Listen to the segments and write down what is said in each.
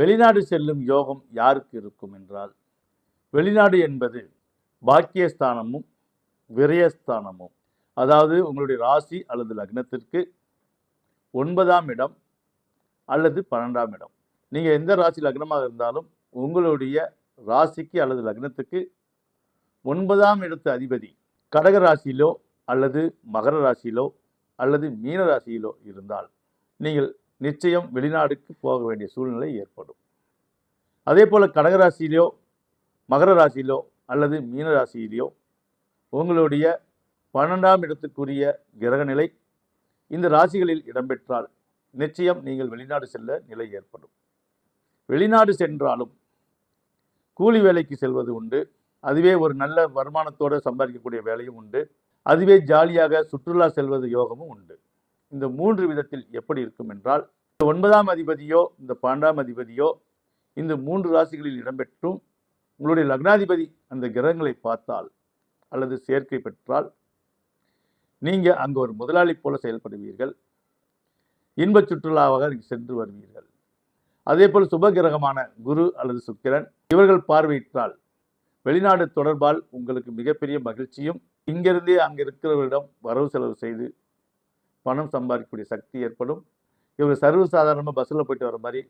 வெளிநாடு செல்லும் யோகம் யாருக்கு இருக்கும் என்றால் வெளிநாடு என்பது பாக்கியஸ்தானமும் விரயஸ்தானமும். அதாவது உங்களுடைய ராசி அல்லது லக்னத்திற்கு ஒன்பதாம் இடம் அல்லது பன்னெண்டாம் இடம். நீங்கள் எந்த ராசி லக்னமாக இருந்தாலும் உங்களுடைய ராசிக்கு அல்லது லக்னத்துக்கு ஒன்பதாம் இடத்து அதிபதி கடக ராசியிலோ அல்லது மகர ராசியிலோ அல்லது மீன ராசியிலோ இருந்தால் நீங்கள் நிச்சயம் வெளிநாடுக்கு போக வேண்டிய சூழ்நிலை ஏற்படும். அதே போல் கடகராசியிலோ மகர ராசியிலோ அல்லது மீன ராசியிலோ உங்களுடைய பன்னெண்டாம் இடத்துக்குரிய கிரகநிலை இந்த ராசிகளில் இடம்பெற்றால் நிச்சயம் நீங்கள் வெளிநாடு செல்ல நிலை ஏற்படும். வெளிநாடு சென்றாலும் கூலி வேலைக்கு செல்வது உண்டு. அதுவே ஒரு நல்ல வருமானத்தோடு சம்பாதிக்கக்கூடிய வேலையும் உண்டு. அதுவே ஜாலியாக சுற்றுலா செல்வது யோகமும் உண்டு. இந்த மூன்று விதத்தில் எப்படி இருக்கும் என்றால் இந்த ஒன்பதாம் அதிபதியோ இந்த பன்னெண்டாம் அதிபதியோ இந்த மூன்று ராசிகளில் இடம்பெற்றும் உங்களுடைய லக்னாதிபதி அந்த கிரகங்களை பார்த்தால் அல்லது சேர்க்கை பெற்றால் நீங்கள் அங்கே ஒரு முதலாளி போல செயல்படுவீர்கள். இன்ப சுற்றுலாவாக சென்று வருவீர்கள். அதே போல் சுப கிரகமான குரு அல்லது சுக்கிரன் இவர்கள் பார்வையிட்டால் வெளிநாடு தொடர்பால் உங்களுக்கு மிகப்பெரிய மகிழ்ச்சியும் இங்கிருந்தே அங்கே இருக்கிறவரிடம் வரவு செலவு செய்து பணம் சம்பாதிக்கக்கூடிய சக்தி ஏற்படும். இவர் சர்வசாதாரணமாக பஸ்ஸில் போயிட்டு வர மாதிரி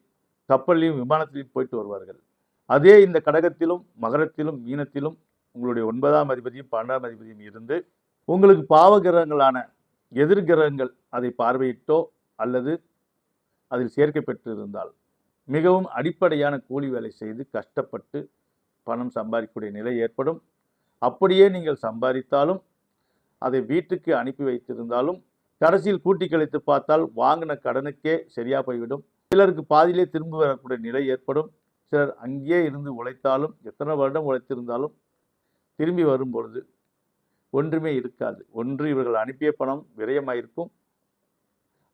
கப்பல்லையும் விமானத்திலையும் போயிட்டு வருவார்கள். அதே இந்த கடகத்திலும் மகரத்திலும் மீனத்திலும் உங்களுடைய ஒன்பதாம் அதிபதியும் பன்னெண்டாம் அதிபதியும் இருந்து உங்களுக்கு பாவ கிரகங்களான எதிர் கிரகங்கள் அதை பார்வையிட்டோ அல்லது அதில் சேர்க்கை மிகவும் அடிப்படையான கூலி வேலை செய்து கஷ்டப்பட்டு பணம் சம்பாதிக்கக்கூடிய நிலை ஏற்படும். அப்படியே நீங்கள் சம்பாதித்தாலும் அதை வீட்டுக்கு அனுப்பி வைத்திருந்தாலும் கடைசியில் கூட்டி கழித்து பார்த்தால் வாங்கின கடனுக்கே சரியா போய்விடும். சிலருக்கு பாதியிலே திரும்ப வரக்கூடிய நிலை ஏற்படும். சிலர் அங்கேயே இருந்து உழைத்தாலும் எத்தனை வருடம் உழைத்திருந்தாலும் திரும்பி வரும் பொழுது ஒன்றுமே இருக்காது. ஒன்று இவர்கள் அனுப்பிய பணம் விரயமாயிருக்கும்.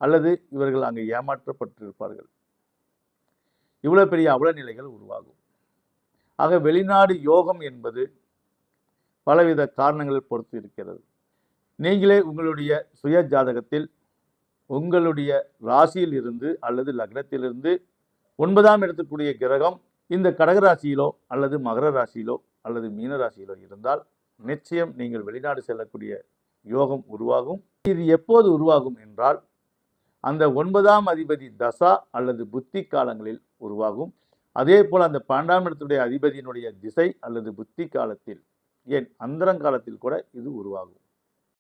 அல்லது இவர்கள் அங்கே ஏமாற்றப்பட்டிருப்பார்கள். இவ்வளோ பெரிய அவல நிலைகள் உருவாகும். ஆக வெளிநாடு யோகம் என்பது பலவித காரணங்களை பொறுத்து இருக்கிறது. நீங்களே உங்களுடைய சுய ஜாதகத்தில் உங்களுடைய ராசியில் இருந்து அல்லது லக்னத்திலிருந்து ஒன்பதாம் இடத்துக்குரிய கிரகம் இந்த கடகராசியிலோ அல்லது மகர ராசியிலோ அல்லது மீன ராசியிலோ இருந்தால் நிச்சயம் நீங்கள் வெளிநாடு செல்லக்கூடிய யோகம் உருவாகும். இது எப்போது உருவாகும் என்றால் அந்த ஒன்பதாம் அதிபதி தசா அல்லது புத்தி காலங்களில் உருவாகும். அதே போல் அந்த பன்னெண்டாம் இடத்துடைய அதிபதியினுடைய திசை அல்லது புத்தி காலத்தில் ஏன் அந்தரங்காலத்தில் கூட இது உருவாகும்.